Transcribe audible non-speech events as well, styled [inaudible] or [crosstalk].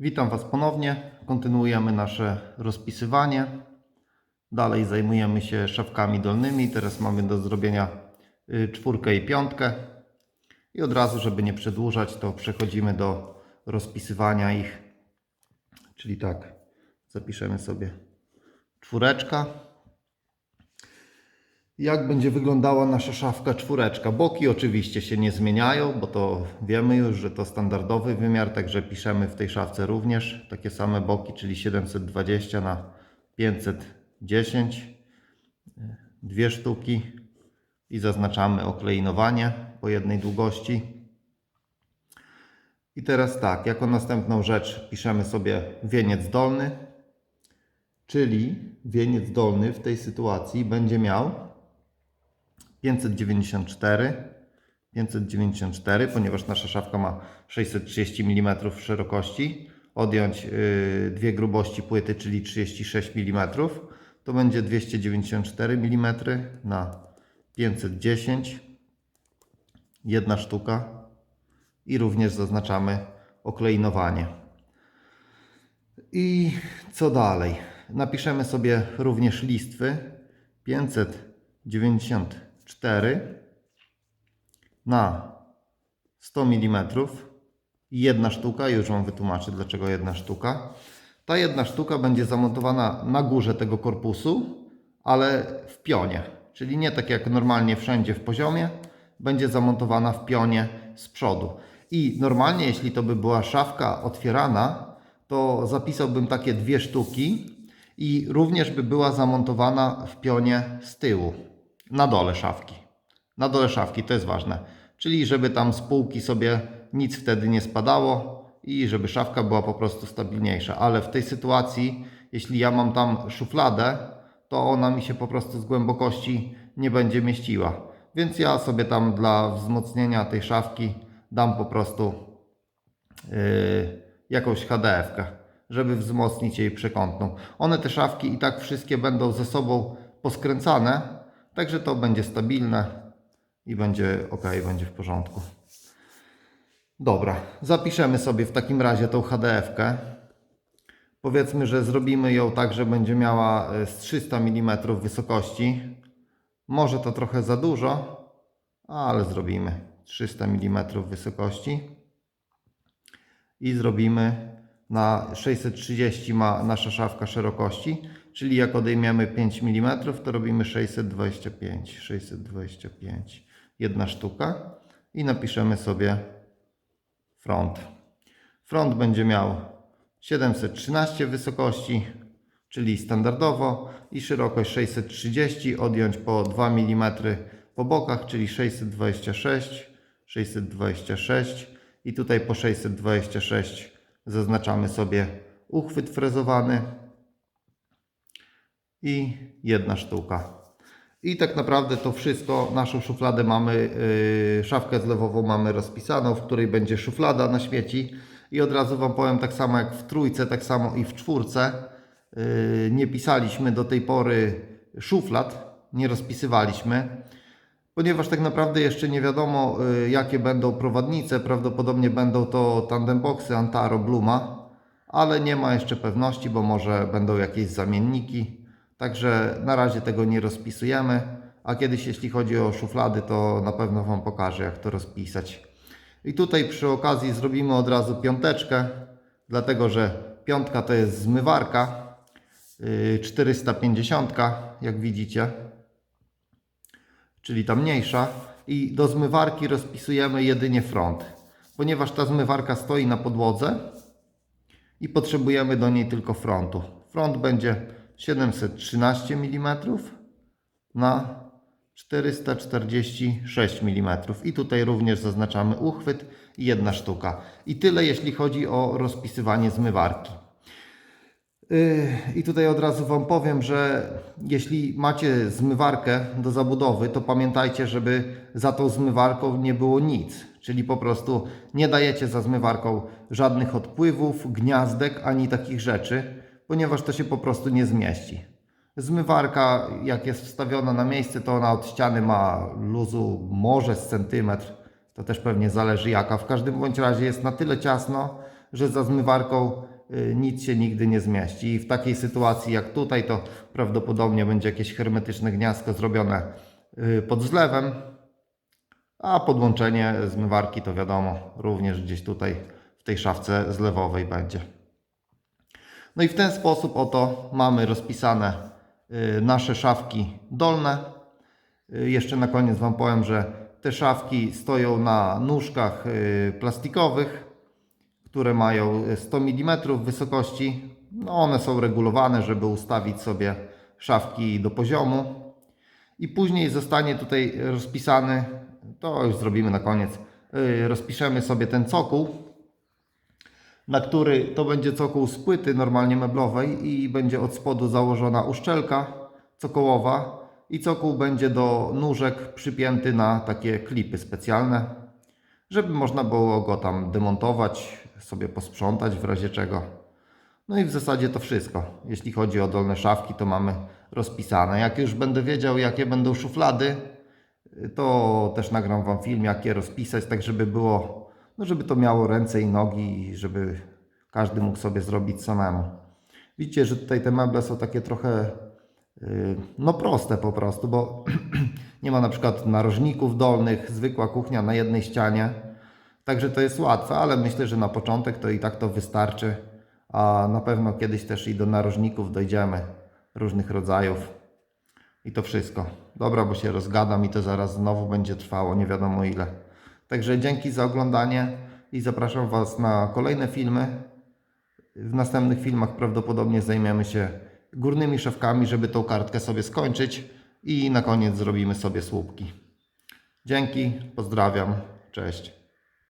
Witam Was ponownie. Kontynuujemy nasze rozpisywanie. Dalej zajmujemy się szafkami dolnymi. Teraz mamy do zrobienia y, czwórkę i piątkę. I od razu, żeby nie przedłużać, to przechodzimy do rozpisywania ich. Czyli tak, zapiszemy sobie czwóreczka. Jak będzie wyglądała nasza szafka czwóreczka? Boki oczywiście się nie zmieniają, bo to wiemy już, że to standardowy wymiar, także piszemy w tej szafce również takie same boki, czyli 720 na 510, dwie sztuki i zaznaczamy okleinowanie po jednej długości. I teraz tak, jako następną rzecz piszemy sobie wieniec dolny, czyli wieniec dolny w tej sytuacji będzie miał 594 594, ponieważ nasza szafka ma 630 mm szerokości, odjąć yy, dwie grubości płyty, czyli 36 mm, to będzie 294 mm na 510, jedna sztuka i również zaznaczamy okleinowanie. I co dalej? Napiszemy sobie również listwy 594 na 100 mm i jedna sztuka, już Wam wytłumaczę dlaczego jedna sztuka. Ta jedna sztuka będzie zamontowana na górze tego korpusu, ale w pionie, czyli nie tak jak normalnie wszędzie w poziomie, będzie zamontowana w pionie z przodu. I normalnie, jeśli to by była szafka otwierana, to zapisałbym takie dwie sztuki i również by była zamontowana w pionie z tyłu, na dole szafki. Na dole szafki, to jest ważne. Czyli żeby tam z półki sobie nic wtedy nie spadało i żeby szafka była po prostu stabilniejsza. Ale w tej sytuacji, jeśli ja mam tam szufladę, to ona mi się po prostu z głębokości nie będzie mieściła. Więc ja sobie tam dla wzmocnienia tej szafki dam po prostu yy, jakąś HDF-kę, żeby wzmocnić jej przekątną. One te szafki i tak wszystkie będą ze sobą poskręcane, także to będzie stabilne i będzie ok, będzie w porządku. Dobra, zapiszemy sobie w takim razie tą HDF-kę. Powiedzmy, że zrobimy ją tak, że będzie miała e, z 300 mm wysokości. Może to trochę za dużo, ale zrobimy 300 mm wysokości. I zrobimy na 630 ma nasza szafka szerokości, czyli jak odejmiemy 5 mm, to robimy 625. 625, jedna sztuka i napiszemy sobie front. Front będzie miał 713 wysokości, czyli standardowo i szerokość 630, odjąć po 2 mm po bokach, czyli 626, 626 i tutaj po 626 zaznaczamy sobie uchwyt frezowany i jedna sztuka. I tak naprawdę to wszystko, naszą szufladę mamy, yy, szafkę zlewową mamy rozpisaną, w której będzie szuflada na śmieci. I od razu Wam powiem, tak samo jak w trójce, tak samo i w czwórce, yy, nie pisaliśmy do tej pory szuflad, nie rozpisywaliśmy, ponieważ tak naprawdę jeszcze nie wiadomo, yy, jakie będą prowadnice. Prawdopodobnie będą to tandem boxy Antaro Bluma, ale nie ma jeszcze pewności, bo może będą jakieś zamienniki. Także na razie tego nie rozpisujemy, a kiedyś jeśli chodzi o szuflady, to na pewno Wam pokażę jak to rozpisać. I tutaj przy okazji zrobimy od razu piąteczkę, dlatego że piątka to jest zmywarka, yy, 450 jak widzicie, czyli ta mniejsza i do zmywarki rozpisujemy jedynie front, ponieważ ta zmywarka stoi na podłodze i potrzebujemy do niej tylko frontu. Front będzie 713 mm na 446 mm. I tutaj również zaznaczamy uchwyt i jedna sztuka. I tyle jeśli chodzi o rozpisywanie zmywarki. Yy, I tutaj od razu Wam powiem, że jeśli macie zmywarkę do zabudowy, to pamiętajcie, żeby za tą zmywarką nie było nic. Czyli po prostu nie dajecie za zmywarką żadnych odpływów, gniazdek ani takich rzeczy ponieważ to się po prostu nie zmieści. Zmywarka, jak jest wstawiona na miejsce, to ona od ściany ma luzu może z centymetr. To też pewnie zależy jaka. W każdym bądź razie jest na tyle ciasno, że za zmywarką y, nic się nigdy nie zmieści. I w takiej sytuacji jak tutaj, to prawdopodobnie będzie jakieś hermetyczne gniazdko zrobione y, pod zlewem, a podłączenie zmywarki to wiadomo, również gdzieś tutaj w tej szafce zlewowej będzie. No i w ten sposób oto mamy rozpisane y, nasze szafki dolne. Y, Jeszcze na koniec Wam powiem, że te szafki stoją na nóżkach y, plastikowych, które mają 100 mm wysokości. No one są regulowane, żeby ustawić sobie szafki do poziomu. I później zostanie tutaj rozpisany, to już zrobimy na koniec, rozpiszemy sobie ten cokół, na który to będzie cokół z płyty normalnie meblowej i będzie od spodu założona uszczelka cokołowa i cokół będzie do nóżek przypięty na takie klipy specjalne, żeby można było go tam demontować, sobie posprzątać w razie czego. No i w zasadzie to wszystko. Jeśli chodzi o dolne szafki, to mamy rozpisane. Jak już będę wiedział, jakie będą szuflady, to też nagram Wam film, jak je rozpisać, tak żeby było, no żeby to miało ręce i nogi i żeby każdy mógł sobie zrobić samemu. Widzicie, że tutaj te meble są takie trochę yy, no proste po prostu, bo [clears throat] nie ma na przykład narożników dolnych, zwykła kuchnia na jednej ścianie. Także to jest łatwe, ale myślę, że na początek to i tak to wystarczy, a na pewno kiedyś też i do narożników dojdziemy różnych rodzajów. I to wszystko. Dobra, bo się rozgadam i to zaraz znowu będzie trwało nie wiadomo ile. Także dzięki za oglądanie i zapraszam Was na kolejne filmy. W następnych filmach prawdopodobnie zajmiemy się górnymi szafkami, żeby tą kartkę sobie skończyć i na koniec zrobimy sobie słupki. Dzięki, pozdrawiam, cześć.